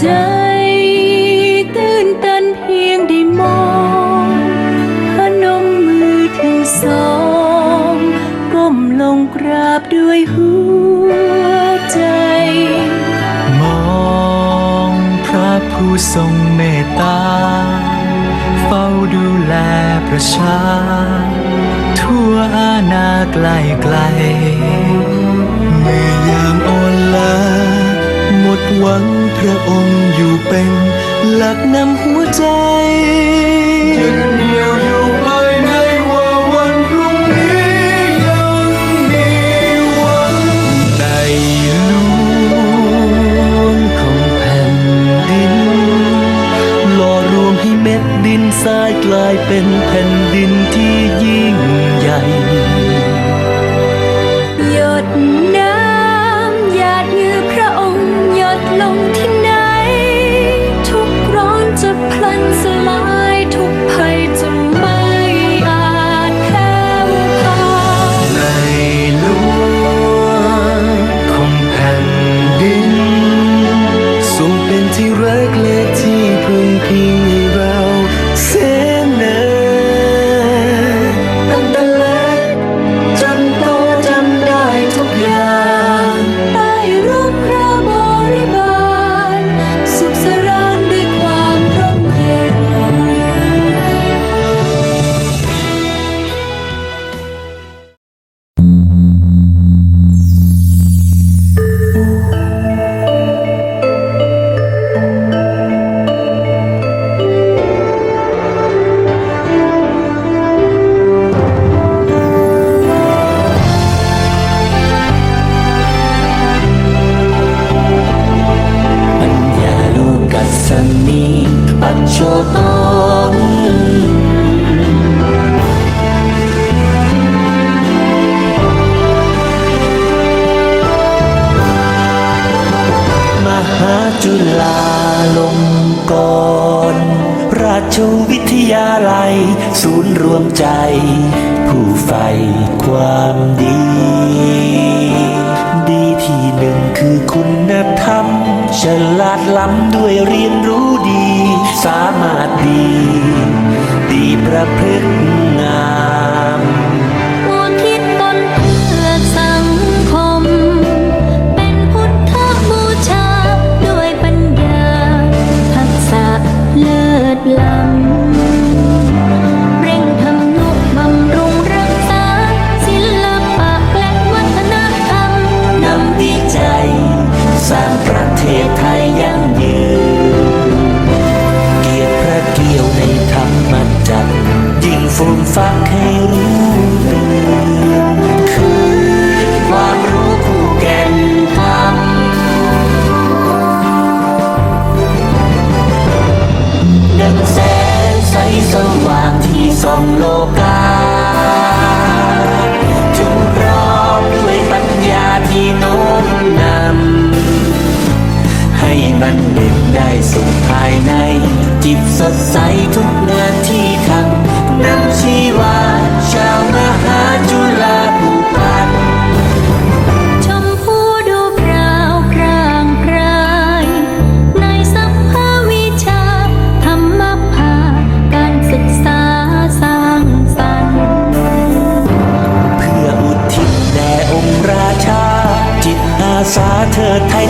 ใจตื่นตันเพียงได้มองพนมมือทั้สองก้มลงกราบด้วยหัวใจ มองพระผู้ทรงเมตตา เฝ้าดูแลประชา ทั่วอาณาไกลไกลเมื่อยามอ่อนล้าหมดหวัง พระองค์อยู่เป็นหลักนำหัวใจยึดเหนี่ยวอยู่ภายในว่าวันพรุ่งนี้ยังมีหวังในหลวงของแผ่นดินหล่อรวมให้เม็ดดินทรายกลายเป็นแผ่นดินที่ยิ่งใหญ่หยดน้ พึ่ กร ราชวิทยาลัย ศูนย์รวมใจ ผู้ใฝ่ความดี ดีที่หนึ่งคือคุณธรรม ฉลาดล้ำด้วยเรียนรู้ดี สามารถดี ดีประพฤติ โลกาถึงพร้อมด้วยปัญญาที่โน้มนำให้มันเด่นได้สุขภายใน จิตสดใสทุกนาที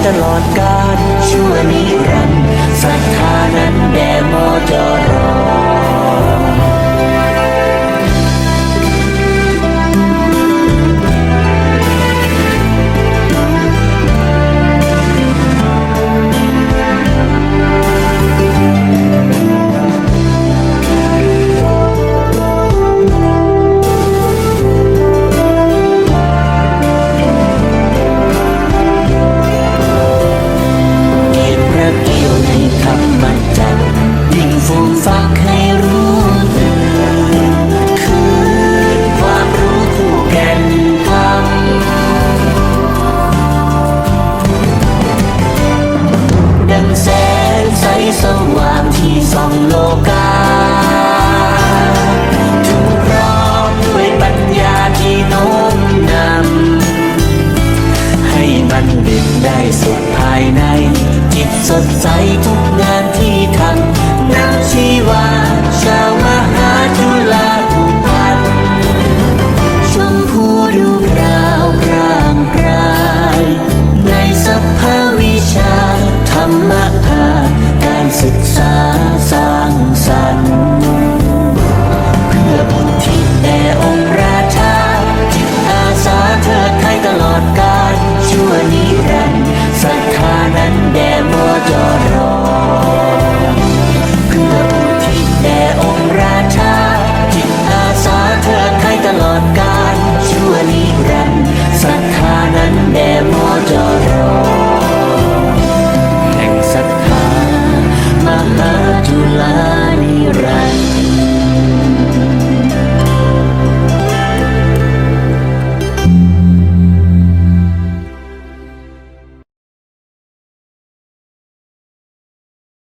ตลอดกาล สดใสทุกงานที่ทำ